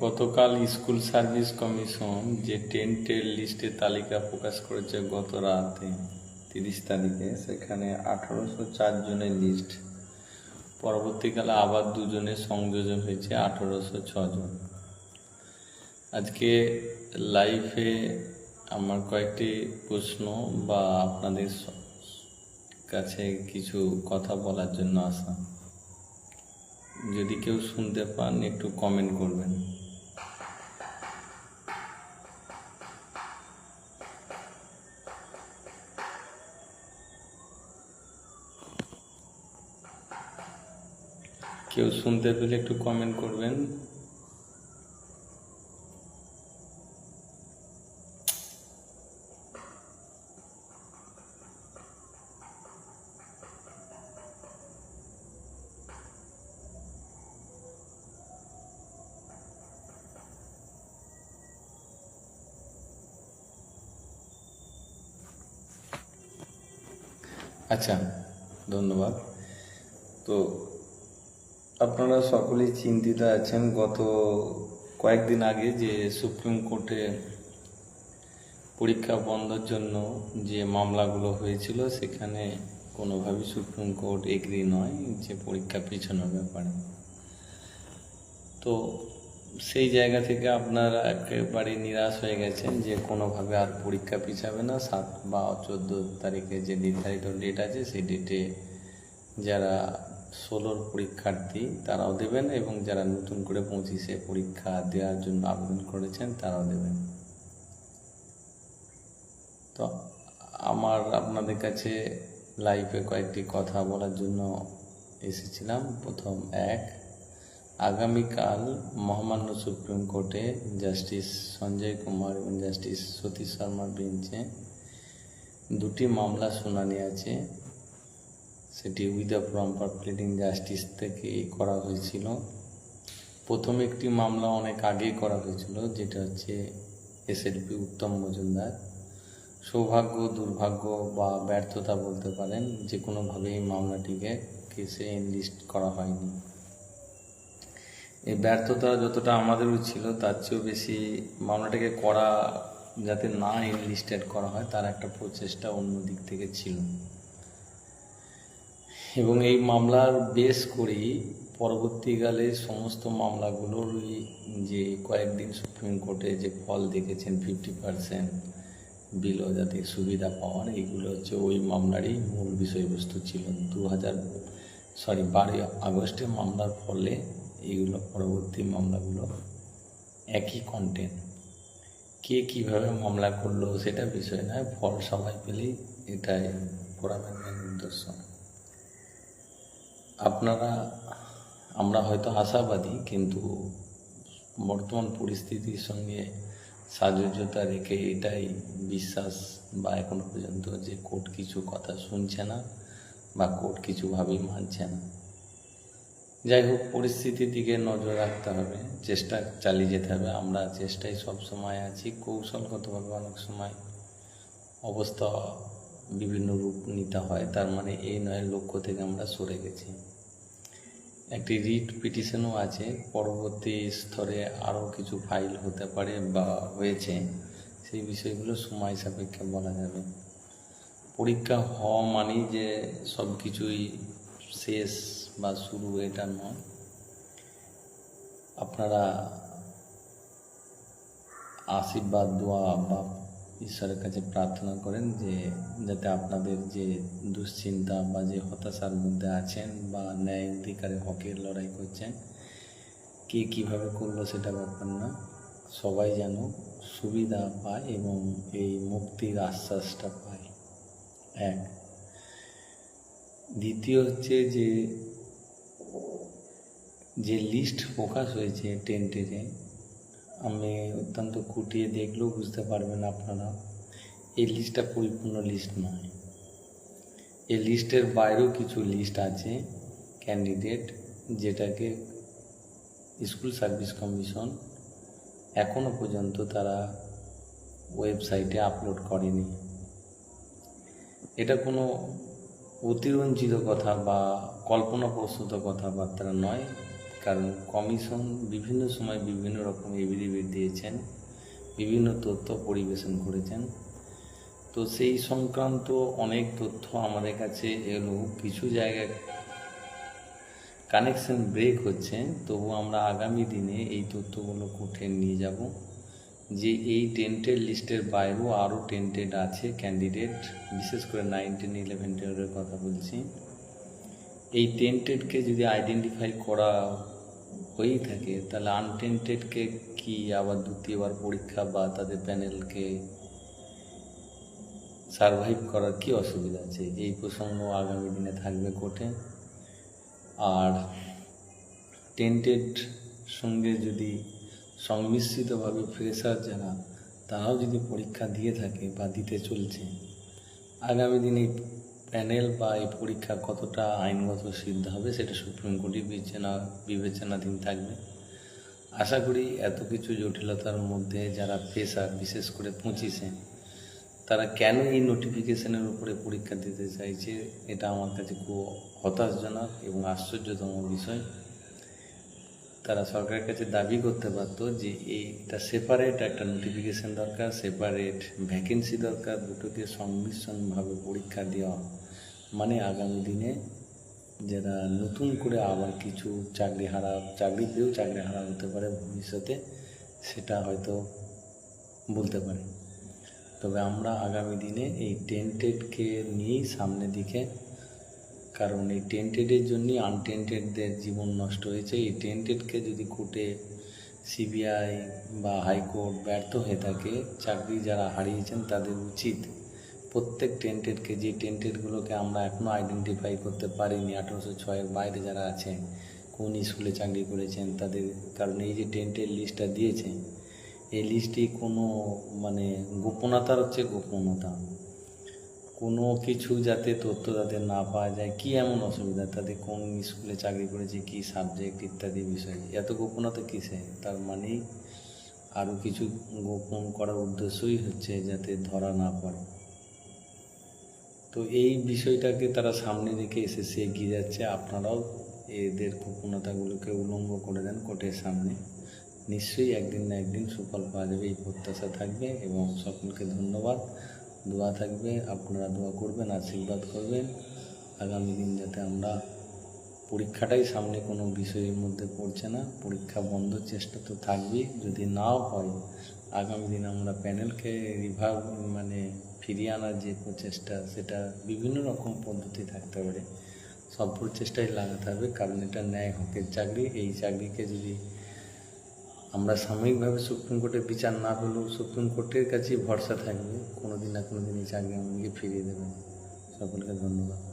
গতকাল school service commission যে টেন্টের লিস্টের তালিকা প্রকাশ করেছে গত রাতে, তিরিশ তারিখে, সেখানে আঠারোশো চার জনের লিস্ট। পরবর্তীকালে আবার দুজনের সংযোজন হয়েছে আঠারোশো ছজন আজকে লাইফে আমার কয়েকটি প্রশ্ন বা আপনাদের কাছে কিছু কথা বলার জন্য আসা। যদি কেউ শুনতে পান, একটু কমেন্ট করবেন। কেউ শুনতে পেলে একটু কমেন্ট করবেন। আচ্ছা ধন্যবাদ। তো আপনারা সকলেই চিন্তিত আছেন গত কয়েকদিন আগে যে সুপ্রিম কোর্টে পরীক্ষা বন্ধের জন্য যে মামলাগুলো হয়েছিল, সেখানে কোনোভাবেই সুপ্রিম কোর্ট এগ্রি নয় যে পরীক্ষা পিছানোর ব্যাপারে। তো সেই জায়গা থেকে আপনারা একেবারে নিরাশ হয়ে গেছেন যে কোনোভাবে আর পরীক্ষা পিছাবে না। সাত বা চোদ্দ তারিখে যে নির্ধারিত ডেট আছে, সেই ডেটে যারা ষোলোর পরীক্ষার্থী তারাও দেবেন এবং যারা নতুন করে পঁচিশে পরীক্ষা দেওয়ার জন্য আবেদন করেছেন তারাও দেবেন। তো আমার আপনাদের কাছে লাইভে কয়েকটি কথা বলার জন্য এসেছিলাম। প্রথম এক, আগামীকাল মহামান্য সুপ্রিম কোর্টে জাস্টিস সঞ্জয় কুমার এবং জাস্টিস সতীশ শর্মার বেঞ্চে দুটি মামলা শুনানি আছে। সেটি with the proper pleading justice থেকে করা হয়েছিল। প্রথম একটি মামলা অনেক আগেই করা হয়েছিল, যেটা হচ্ছে এসএলপি উত্তম মজুমদার। সৌভাগ্য, দুর্ভাগ্য বা ব্যর্থতা বলতে পারেন যে কোনোভাবে এই মামলাটিকে কেসে এনলিস্ট করা হয়নি। এই ব্যর্থতা যতটা আমাদেরও ছিল, তার চেয়েও বেশি মামলাটাকে করা, যাতে না এনলিস্টেড করা হয়, তার একটা প্রচেষ্টা অন্য দিক থেকে ছিল। এবং এই মামলার বেশ করেই পরবর্তীকালে সমস্ত মামলাগুলোর যে কয়েকদিন সুপ্রিম কোর্টে যে ফল দেখেছেন ফিফটি পার্সেন্ট বিলো যাতে সুবিধা পাওয়ার, এগুলো হচ্ছে ওই মামলারই মূল বিষয়বস্তু ছিল। দু হাজার সরি বারোই আগস্টে মামলার ফলে এইগুলো পরবর্তী মামলাগুলো একই কন্টেন্ট কে কীভাবে মামলা করল সেটা বিষয় নয়, ফল সবাই পেলেই এটাই ফোরামের মেন উদ্দেশ্য। আপনারা, আমরা হয়তো আশাবাদী, কিন্তু বর্তমান পরিস্থিতির সঙ্গে সাজুজ্যতা রেখে এটাই বিশ্বাস বা এখনও পর্যন্ত যে কোর্ট কিছু কথা শুনছে না বা কোর্ট কিছুভাবেই মানছে না। যাই হোক, পরিস্থিতির দিকে নজর রাখতে হবে, চেষ্টা চালিয়ে যেতে হবে। আমরা চেষ্টায় সব সময় আছি, কৌশলগতভাবে অনেক সময় অবস্থা বিভিন্ন রূপ নিতে হয়। তার মানে এই নয়, লক্ষ্য থেকে আমরা সরে গেছি। একটি রিট পিটিশনও আছে। পরবর্তী স্তরে আরও কিছু ফাইল হতে পারে বা হয়েছে। সেই বিষয়গুলো সময় সাপেক্ষে বলা যাবে। পরীক্ষা হওয়া মানেই যে সব কিছুই শেষ বা শুরু, এটা নয়। আপনারা আশীর্বাদ, দোয়া বা ঈশ্বরের কাছে প্রার্থনা করেন যে, যাতে আপনাদের যে দুশ্চিন্তা বা যে হতাশার মধ্যে আছেন বা ন্যায় অধিকারে হকের লড়াই করছেন, কে কীভাবে করল সেটা ব্যাপার না। সবাই যেন সুবিধা পায় এবং এই মুক্তির আশ্বাসটা পায়। এক। দ্বিতীয় হচ্ছে যে যে লিস্ট প্রকাশ হয়েছে টেন্টেরে আমি অত্যন্ত খুঁটিয়ে দেখলেও বুঝতে পারবেন আপনারা, এই লিস্টটা পরিপূর্ণ লিস্ট নয়। এই লিস্টের বাইরেও কিছু লিস্ট আছে ক্যান্ডিডেট যেটাকে স্কুল সার্ভিস কমিশন এখনও পর্যন্ত তারা ওয়েবসাইটে আপলোড করেনি। এটা কোনো অতিরঞ্জিত কথা বা কল্পনাপ্রসূত কথাবার্তা নয় কারণ কমিশন বিভিন্ন সময় বিভিন্ন রকম এভিডেভিট দিয়েছেন, বিভিন্ন তথ্য পরিবেশন করেছেন। তো সেই সংক্রান্ত অনেক তথ্য আমাদের কাছে এলো, কিছু জায়গায় কানেকশন ব্রেক হচ্ছে, তবু আমরা আগামী দিনে এই তথ্যগুলো কোর্টে নিয়ে যাব, যে এই টেন্টেড লিস্টের বাইরেও আরও টেন্টেড আছে ক্যান্ডিডেট বিশেষ করে নাইনটিন ইলেভেন টুয়েলভের কথা বলছি। এই টেন্টেডকে যদি আইডেন্টিফাই করা হয়েই থাকে। তাহলে আনটেন্টেডকে কি আবার দ্বিতীয়বার পরীক্ষা বা তাদের প্যানেলকে সারভাইভ করার কি অসুবিধা আছে? এই প্রসঙ্গ আগামী দিনে থাকবে কোর্টে। আর টেন্টেড সঙ্গে যদি সংমিশ্রিতভাবে ফ্রেশার যারা, তারাও যদি পরীক্ষা দিয়ে থাকে বা দিতে চলছে, আগামী দিনে প্যানেল বা এই পরীক্ষা কতটা আইনগত সিদ্ধ হবে সেটা সুপ্রিম কোর্টে বিবেচনা, বিবেচনাধীন থাকবে। আশা করি এত কিছু জটিলতার মধ্যে যারা ফ্রেশার বিশেষ করে পঁচিশে, তারা কেন এই নোটিফিকেশনের উপরে পরীক্ষা দিতে চাইছে এটা আমার কাছে খুব হতাশজনক এবং আশ্চর্যতম বিষয়। তারা সরকারের কাছে দাবি করতে পারতো যে এইটা সেপারেট একটা নোটিফিকেশান দরকার সেপারেট ভ্যাকেন্সি দরকার, দুটোকে সংমিশ্রণভাবে পরীক্ষা দেওয়া। মানে আগামী দিনে যারা নতুন করে আবার কিছু চাকরি হারা চাকরি পেয়েও চাকরি হারা হতে পারে ভবিষ্যতে, সেটা হয়তো বলতে পারে। তবে আমরা আগামী দিনে এই টেন্টেডকে নিয়েই সামনের দিকে, কারণ এই টেন্টেডের জন্যই আনটেন্টেডদের জীবন নষ্ট হয়েছে। এই টেন্টেডকে যদি কোর্টে সিবিআই বা হাইকোর্ট ব্যর্থ হয়ে থাকে, চাকরি যারা হারিয়েছেন তাদের উচিত প্রত্যেক টেন্টেডকে যে টেন্টেডগুলোকে আমরা এখনও আইডেন্টিফাই করতে পারিনি। আঠেরোশো ছয়ের বাইরে যারা আছে কোন স্কুলে চাকরি করেছেন, তাদের কারণ এই যে টেন্টের লিস্টটা দিয়েছে, এই লিস্টটি কোনো মানে গোপনতার হচ্ছে গোপনতা। কোনো কিছু যাতে তথ্য তাদের না পাওয়া যায়, কি এমন অসুবিধা, তাদের কোন স্কুলে চাকরি করেছে, কি সাবজেক্ট ইত্যাদি বিষয়। এত গোপনতা কিসে? তার মানেই আরও কিছু গোপন করার উদ্দেশ্যই হচ্ছে যাতে ধরা না পড়ে। তো এই বিষয়টাকে তারা সামনে রেখে এসে এগিয়ে যাচ্ছে। আপনারাও এদের গোপনতাগুলোকে উলঙ্গ করে দেন কোর্টের সামনে। নিশ্চয়ই একদিন না একদিন সুফল পাওয়া যাবে, এই প্রত্যাশা থাকবে এবং সকলকে ধন্যবাদ। দোয়া থাকবে, আপনারা দোয়া করবেন, আশীর্বাদ করবেন। আগামী দিন যাতে আমরা পরীক্ষাটাই সামনে কোনো বিষয়ের মধ্যে পড়ছে না। পরীক্ষা বন্ধ, চেষ্টা তো থাকবেই। যদি নাও হয়, আগামী দিন আমরা প্যানেলকে রিভার মানে ফিরিয়ে আনার যে প্রচেষ্টা, সেটা বিভিন্ন রকম পদ্ধতি থাকতে পারে। সব প্রচেষ্টাই লাগাতে হবে, কারণ এটা ন্যায় হকের চাকরি। এই চাকরিকে যদি আমরা সাময়িকভাবে সুপ্রিম কোর্টে বিচার না পেলেও সুপ্রিম কোর্টের কাছেই ভরসা থাকবে কোনো দিন না কোনো দিন এই চাকরি আমাদেরকে ফিরিয়ে দেবে। সকলকে ধন্যবাদ।